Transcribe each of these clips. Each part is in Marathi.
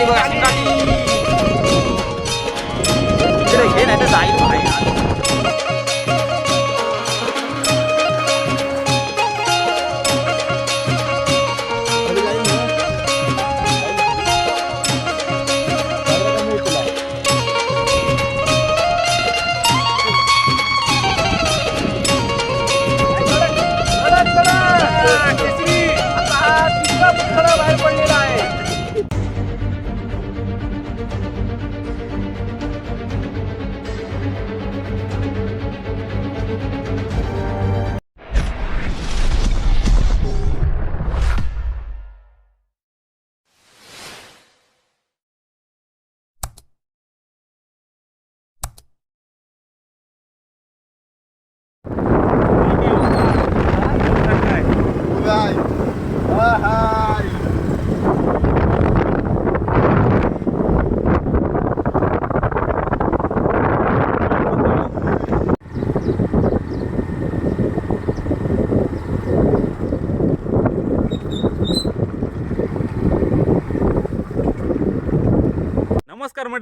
शिंगाली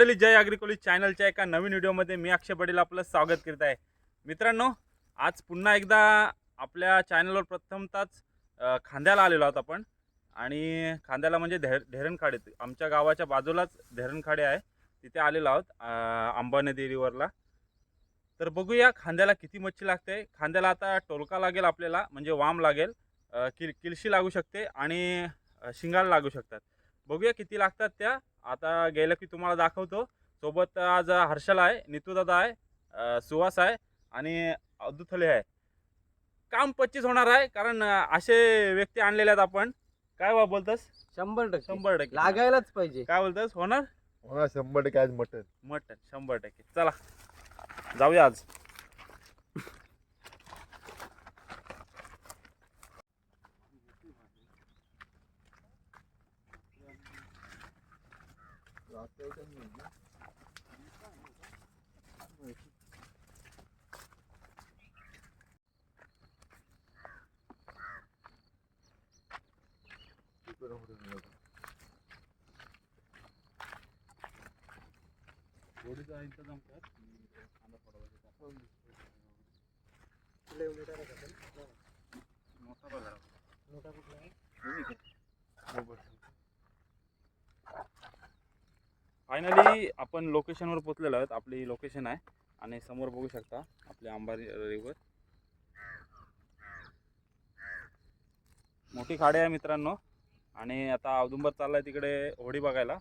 नमस्कार जय अग्रिकोलिज चॅनलच्या एका नवीन व्हिडिओमध्ये मी अक्षय पटेल आपलं स्वागत करीत आहे. मित्रांनो आज पुन्हा एकदा आपल्या चॅनलवर प्रथमतच खांद्याला आलेलो आहोत आपण. आणि खांद्याला म्हणजे धे धरणखाडे. आमच्या गावाच्या बाजूलाच धेरणखाडे आहे. तिथे आलेलो आहोत अंबाने देवीवरला तर बघूया खांद्याला किती मच्छी लागते. खांद्याला आता टोलका लागेल आपल्याला म्हणजे वाम लागेल. किल किलशी लागू शकते आणि शिंगाला लागू शकतात. बघूया किती लागतात त्या. आता गेलं की तुम्हाला दाखवतो. सोबत आज हर्षल आहे नितूदादा आहे सुहास आहे आणि अदुथले आहे. काम पच्चीस होणार आहे कारण असे व्यक्ती आणलेले आहेत आपण. काय बा बोलतस? शंभर टक्के. शंभर टक्के. लागायलाच पाहिजे. काय बोलतस? होणार? हो ना शंभर टक्के आज मटन मटन शंभर टक्के. चला. जाऊया आज. फायनली आपण लोकेशनवर पोचलेलो आहोत. आपली लोकेशन आहे. आणि समोर बघू शकता आपले अंबारी रिवर मोठी खाडी आहे मित्रांनो. आणि आता औदुंबर चाललाय तिकडे होडी बघायला.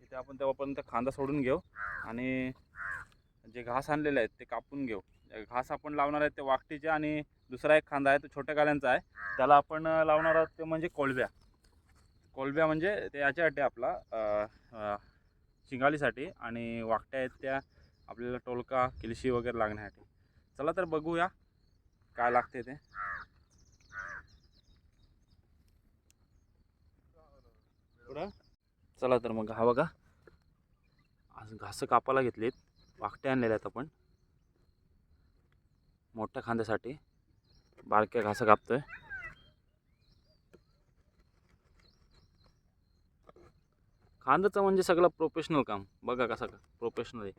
तिथे आपण तेव्हापर्यंत खांदा सोडून घेऊ आणि जे घास आणलेले आहेत ते कापून घेऊ. घास आपण लावणार आहेत ते वाकटीचे आणि दुसरा एक खांदा आहे तो छोट्या गाल्यांचा आहे. त्याला आपण लावणार आहोत ते म्हणजे कोलब्या. कोलब्या म्हणजे ते याच्यासाठी आपला शिंगालीसाठी आणि वाकट्या आहेत त्या आपल्याला टोलका किलशी वगैरे लागण्यासाठी. चला तर बघूया काय लागते ते. चला तर मग हा बघा. आज घासं कापायला घेतलीत वाकट्या आणलेल्या आहेत आपण. मोठ्या खांद्यासाठी बारक्या घासं कापतोय. खांद्याचं म्हणजे सगळं प्रोफेशनल काम. बघा कसं का प्रोफेशनल आहे.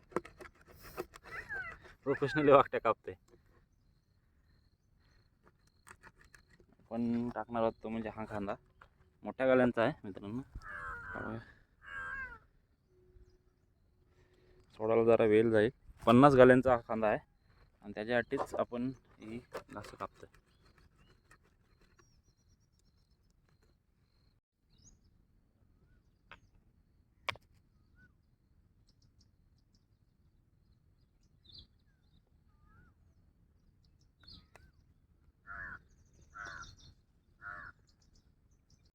प्रोफेशनली वाकट्या कापते पण टाकणार आहोत तो म्हणजे हा खांदा. मोठ्या गाल्यांचा आहे मित्रांनो. सोडायला जरा वेल जाईल. पन्नास गाल्यांचा हा खांदा आहे. आणि त्याच्यासाठीच आपण ही घासं कापतोय.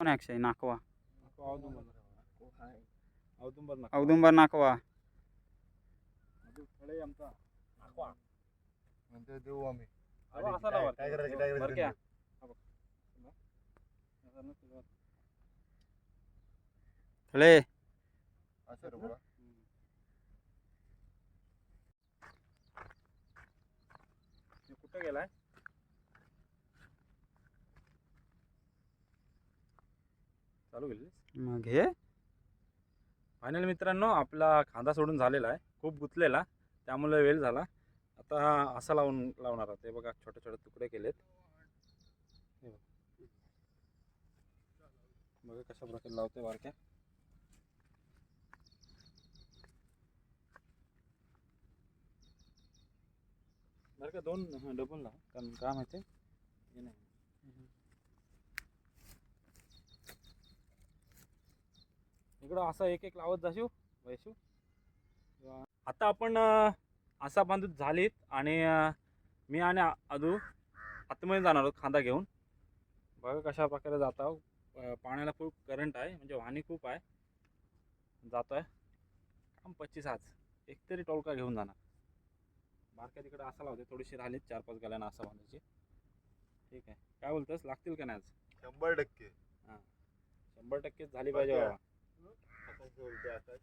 कोण आहे अक्षय नाकवा औदुंबर. नाकवा देऊ आम्ही. अहो, आणि असा काय- लावा. काय करायचं काय बरं क्या? करायचं थळे असं रे बाबा. कुठं गेलाय चालू गेली मग हे? फायनल मित्रांनो आपला कांदा सोडून झालेला आहे. खूप गुंतलेला. त्यामुळे वेळ झाला. आता असा लावून लावणार आहोत. हे बघा छोटे छोटे तुकडे केलेत. हे बघा. बघा कशा प्रकारे लावते बारक्या बरं का दोन डबल लाव. कारण काय माहिती हे नाही. इकडं असा एक एक लावत जाशीव वैशू. आता आपण असा बांधून झालीत आणि मी आणि अदू आतमध्ये जाणार आहोत खांदा घेऊन. बघा कशा प्रकारे जात आहोत. अं, पाण्याला खूप करंट आहे म्हणजे वाहनी खूप आहे. जातोय. काम पच्चीस आज. एकतरी टोलका घेऊन जाणार. बारक्या तिकडे असा लावते थोडीशी राहिलीत चार पाच गाल्यानं असा बांधायची. ठीक आहे. काय बोलतोस? लागतील का नाही आज? शंभर टक्के. शंभर टक्के झाली पाहिजे बाबा. असं उलटे असतात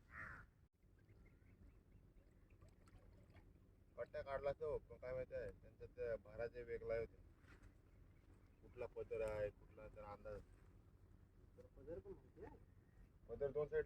पट्ट्या काढला तो पण काय माहिती आहे त्यांचं ते भराचे वेगळा होते. कुठला पदर आहे कुठला तर अंदाज. पदर दोन साईड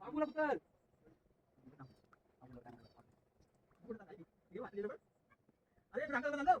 আমরা বল আমরা বল আরে ব্রাঙ্কা বল দাও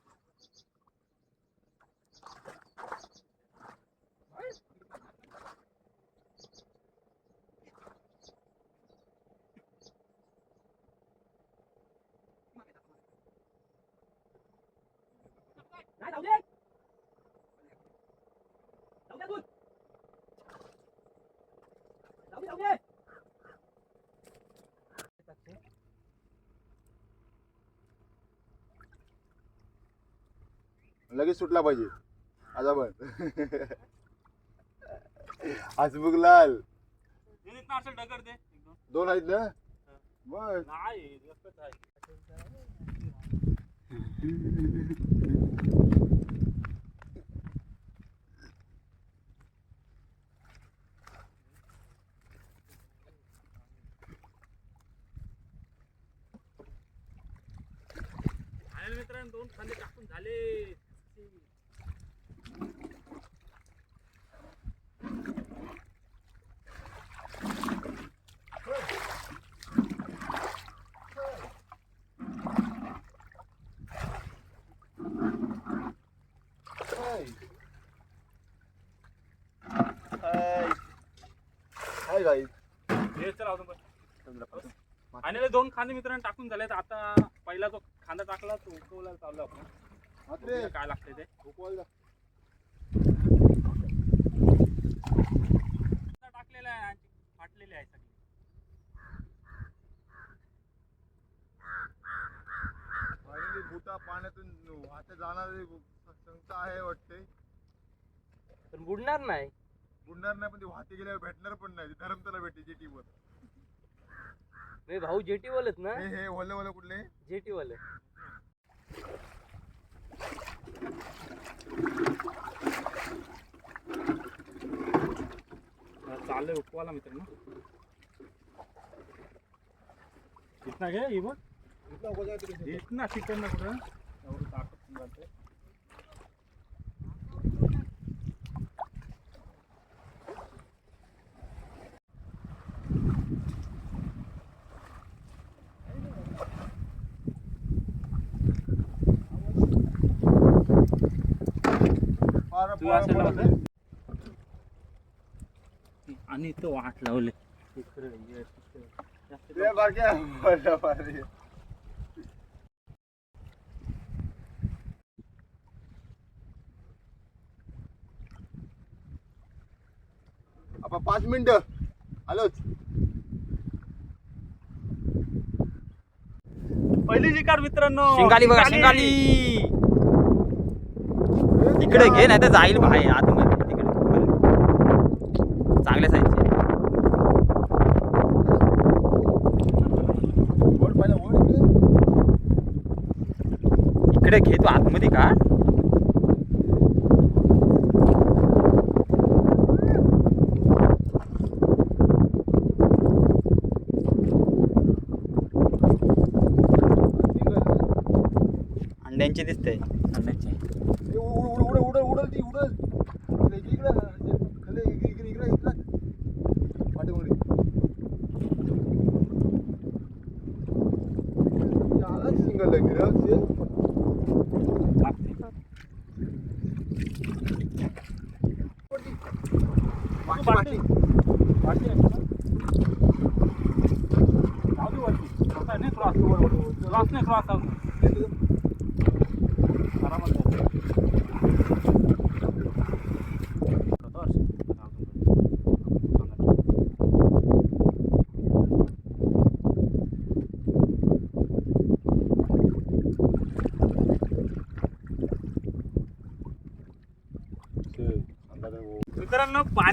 लगेच सुटला पाहिजे. आता पण हसमुख लाल दोन. आहेत ना? बस. मित्रांनो दोन खांदे टाकून झाले. नाही आणि दोन खांदे मित्रांनी टाकून झाले आता पहिला जो खांदा टाकला तो उकवला चाललो आपण. काय लागतंय ते. आता टाकलेला आहे आहे पाण्यातून आता जाणार आहे वाटते. पण बुडणार नाही. बुडणार नाही पण ती वाहते गेल्यावर भेटणार पण नाही. धरमताला भेटते जेटीवर. मी भाऊ जेटी वालच ना? हे हे ओले ओले कुठले? जेटी वाले चाललंय उपवाला मित्रांनो. इथना घे ही बघ इथना चिकन ना कुठं? एवढं ताकद जाते तू साईडला पार- बघ. आणि इथं वाट लावले. ते. आपण पाच मिनिटं. आलोच. पहिली शिकार मित्रांनो. शिंगाली बघा शिंगाली. इकडे घे नाही तर जाईल बाहेर आतमध्ये तिकडे. चांगल्या साईजचे. इकडे. घे तू आतमध्ये का? अंड्यांची दिसते. अंड्यांची. உடல் உடல் உடல் உடல்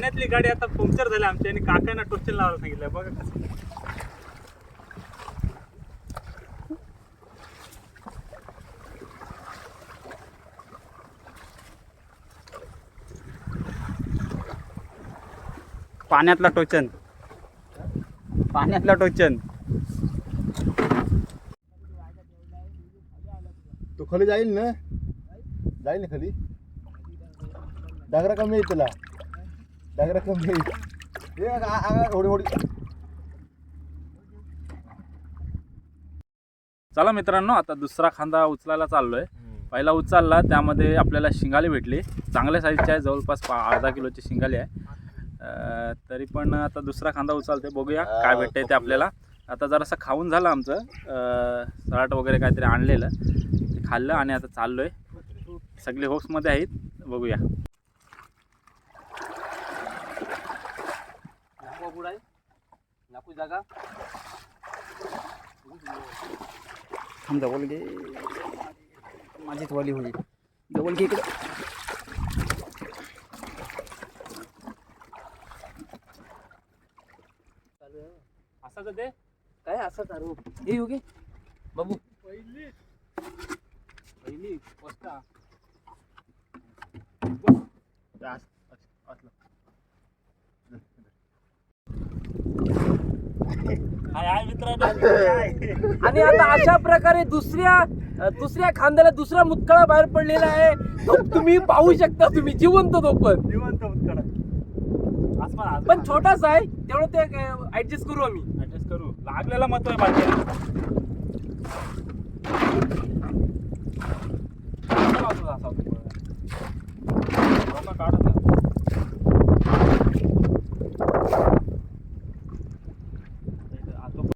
पाण्यातली गाडी आता पंक्चर झाली. आमची आणि काकांना टोचन लावायला सांगितलं बघा कसं. पाण्यातला टोचन पाण्यातला टोचन तो खाली जाईल ना? जाईल ना खाली? डागरा कमी आहे त्याला आहे चला मित्रांनो आता दुसरा खांदा उचलायला चाललोय. पहिला उचलला त्यामध्ये आपल्याला शिंगाली भेटली. चांगल्या साईजची आहे जवळपास अर्धा किलोची शिंगाली आहे. तरी पण आता दुसरा खांदा उचलते बघूया काय भेटतंय ते आपल्याला. आता जरासं खाऊन झालं आमचं. सलाट वगैरे काहीतरी आणलेलं. ते खाल्लं आणि आता चाललोय. सगळे होप्समध्ये आहेत. बघूया. नाकू जागा थांब जवळ घे माझीच वाली होईल जवळ घे इकडे असं तर ते काय असं चालू हे घे बाबू पहिली पहिली पस्ता आणि आता अशा प्रकारे दुसऱ्या दुसऱ्या खांद्याला दुसरा मुतखळा बाहेर पडलेला आहे. तो तुम्ही पाहू शकता तुम्ही जिवंत तो पण. जिवंत आसमान पण छोटासा आहे तेवढं ते ऍडजस्ट करू आम्ही. ऍडजस्ट करू. लागलेला महत्त्व आहे काढत आहे. आतो-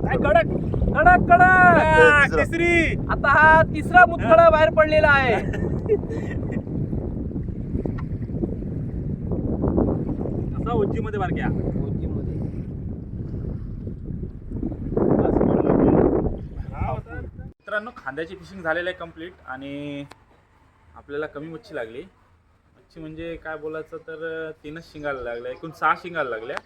काय कडक कडक तिसरी. आता हा तिसरा मुतखळा बाहेर पडलेला आहे. असा उंचीमध्ये बारक्या हा होता. मित्रांनो खांद्याची फिशिंग झालेलं आहे कंप्लीट आणि आपल्याला कमी मच्छी लागली. मच्छी म्हणजे काय बोलायचं तर तीनच शिंगायला लागल्या. एकूण सहा शिंगायला लागल्या.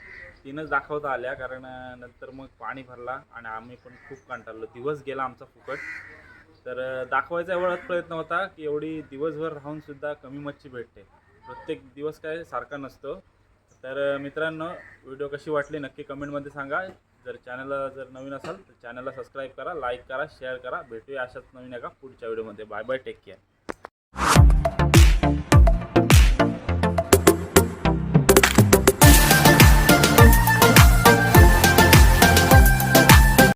तीनच दाखवता आल्या कारण नंतर मग पाणी भरला आणि आम्ही पण खूप कंटाळलो. दिवस गेला आमचा फुकट. तर दाखवायचा एवढाच प्रयत्न होता की एवढी दिवसभर राहून सुद्धा कमी मच्छी भेटते. प्रत्येक दिवस काय सारखा नसतो. तर मित्रांनो व्हिडिओ कशी वाटली नक्की कमेंटमध्ये सांगा. जर चॅनलला जर नवीन असाल तर चॅनलला सबस्क्राईब करा लाईक करा शेअर करा. भेटूया अशाच नवीन एका पुढच्या व्हिडिओमध्ये. Bye bye take care.